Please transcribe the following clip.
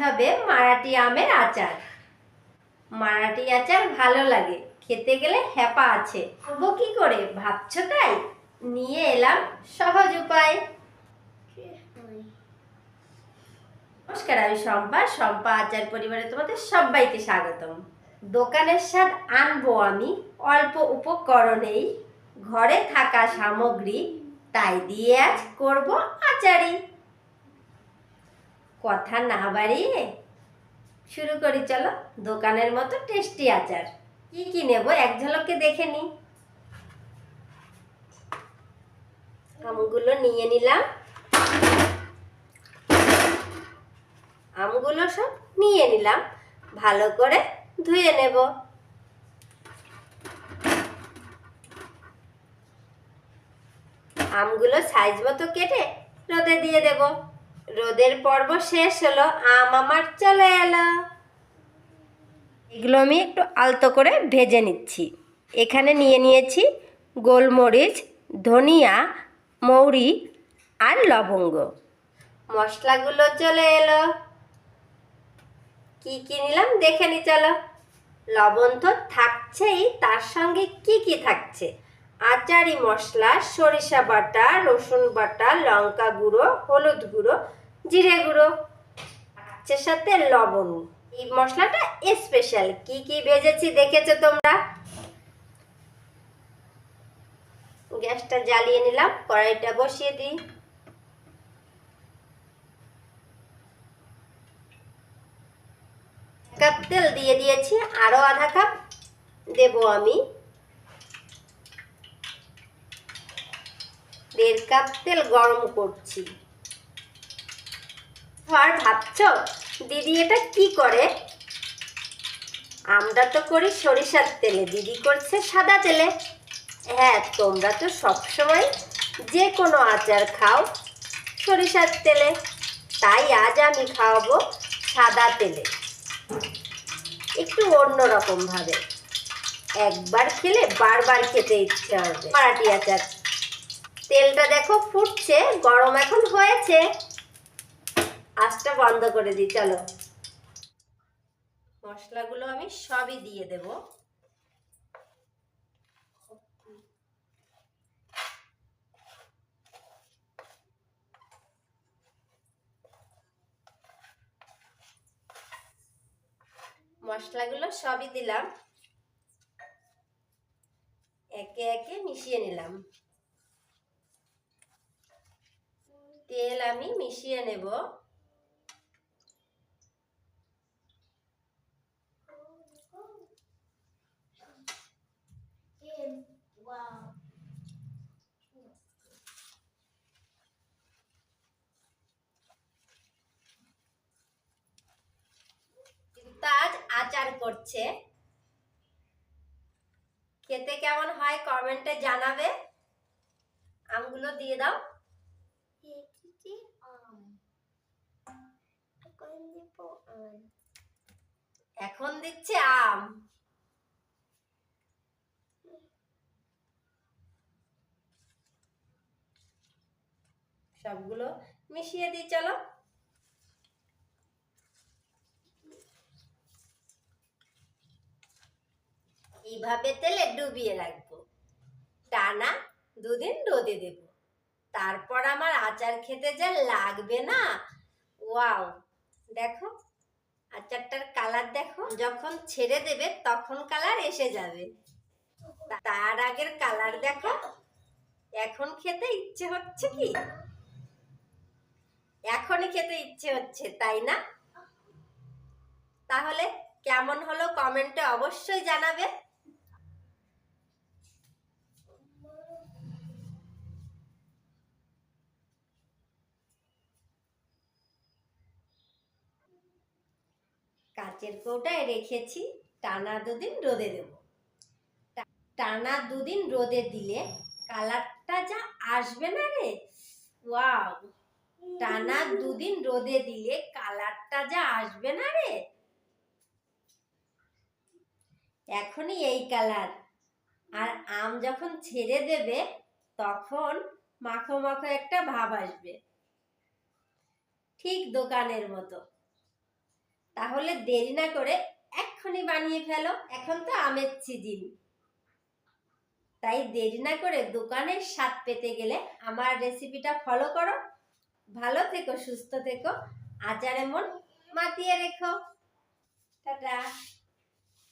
হবে মারাঠি আমের আচার। মারাঠি আচার ভালো লাগে, খেতে গেলে হ্যাপা আছে। করব কি করে, ভাবছ তাই? নিয়ে এলাম সহজ উপায়। নমস্কার, আমি শম্পা। শম্পা আচার পরিবারে তোমাদের সবাইকে স্বাগতম। দোকানের স্বাদ আনব আমি, অল্প উপকরণেই। ঘরে থাকা সামগ্রী, তাই দিয়ে আজ করব আচারি কথা না বাড়িয়ে শুরু করি, চলো। দোকানের মতো টেস্টি আচার। কি কি নেব? এক ঝলকে দেখে নি। আমগুলো নিয়ে নিলাম। আমগুলো সব নিয়ে নিলাম। ভালো করে ধুয়ে নেব। আমগুলো সাইজ মতো কেটে রোদে দিয়ে দেব। রোদের পর্ব শেষ হলো, আম আমার চলে এলো। এগুলো আমি একটু আলতো করে ভেজে নিচ্ছি। এখানে নিয়ে নিয়েছি গোলমরিচ, ধনিয়া, মৌরি আর লবঙ্গ। মশলাগুলো চলে এলো। কি কি নিলাম দেখে নি, চলো। লবণ তো থাকছেই, তার সঙ্গে কি কি থাকছে? আচারি মশলা, সরিষা বাটা, রসুন বাটা, লঙ্কা গুঁড়ো, হলুদ গুঁড়ো, জিরে গুঁড়ো। থাকছে সাথে লবণ। এই মশলাটা স্পেশাল কি কি ভেজেছি দেখেছ তোমরা? গ্যাসটা জ্বালিয়ে নিলাম, কড়াইটা বসিয়ে দিই। কাপ তেল দিয়ে দিয়েছি আরও আধা কাপ দেব আমি। দেড় কাপ তেল গরম করছি। আর ভাবছ, দিদি এটা কি করে? আমরা তো করি সরিষার তেলে, দিদি করছে সাদা তেলে। হ্যাঁ তোমরা তো সবসময় যে কোনো আচার খাও সরিষার তেলে, তাই আজ আমি খাওয়াবো সাদা তেলে। একটু অন্যরকম ভাবে। একবার খেলে বারবার খেতে ইচ্ছে হবে। মারাঠি আচার। তেলটা দেখো ফুটছে, গরম এখন হয়েছে। আঁচটা বন্ধ করে দিই, চলো। মশলাগুলো আমি সবই দিয়ে দেব। মশলাগুলো সবই দিলাম। একে একে মিশিয়ে নিলাম। তেল আমি মিশিয়ে নেব। তাজ আচার করছে। খেতে কেমন হয় কমেন্টে জানাবে। আমগুলো দিয়ে দাও একটি আম এখন দিব আম এখন দিচ্ছে আম। সবগুলো মিশিয়ে দিই, চলো। এইভাবে তেলে ডুবিয়ে রাখব। টানা দুদিন রোদে দেব। তারপর আমার আচার খেতে যা লাগবে না। ওয়াও, দেখো। আচারটার কালার দেখো, যখন ছেড়ে দেবে তখন কালার এসে যাবে। তার আগের কালার দেখো, এখন খেতে ইচ্ছে হচ্ছে কি? এখনই খেতে ইচ্ছে হচ্ছে, তাই না? তাহলে কেমন হলো কমেন্টে অবশ্যই জানাবে। কাচের কৌটায় রেখেছি, টানা দুদিন রোদে দেব। টানা দুদিন রোদে দিলে কালারটা যা আসবে না রে? ওয়াও! টানা দুদিন রোদে দিলে কালারটা যা আসবে না রে? এখনই এই কালার। আর আম যখন ছেড়ে দেবে, তখন মাখো মাখো একটা ভাব আসবে। ঠিক দোকানের মতো। তাহলে দেরি না করে এক্ষুনি বানিয়ে ফেলো। এখন তো আমের সিজিন। তাই দেরি না করে দোকানের স্বাদ পেতে গেলে আমার রেসিপিটা ফলো করো। ভালো থেকো, সুস্থ থেকো। আচারে এমন মাতিয়ে রেখো। টাটা।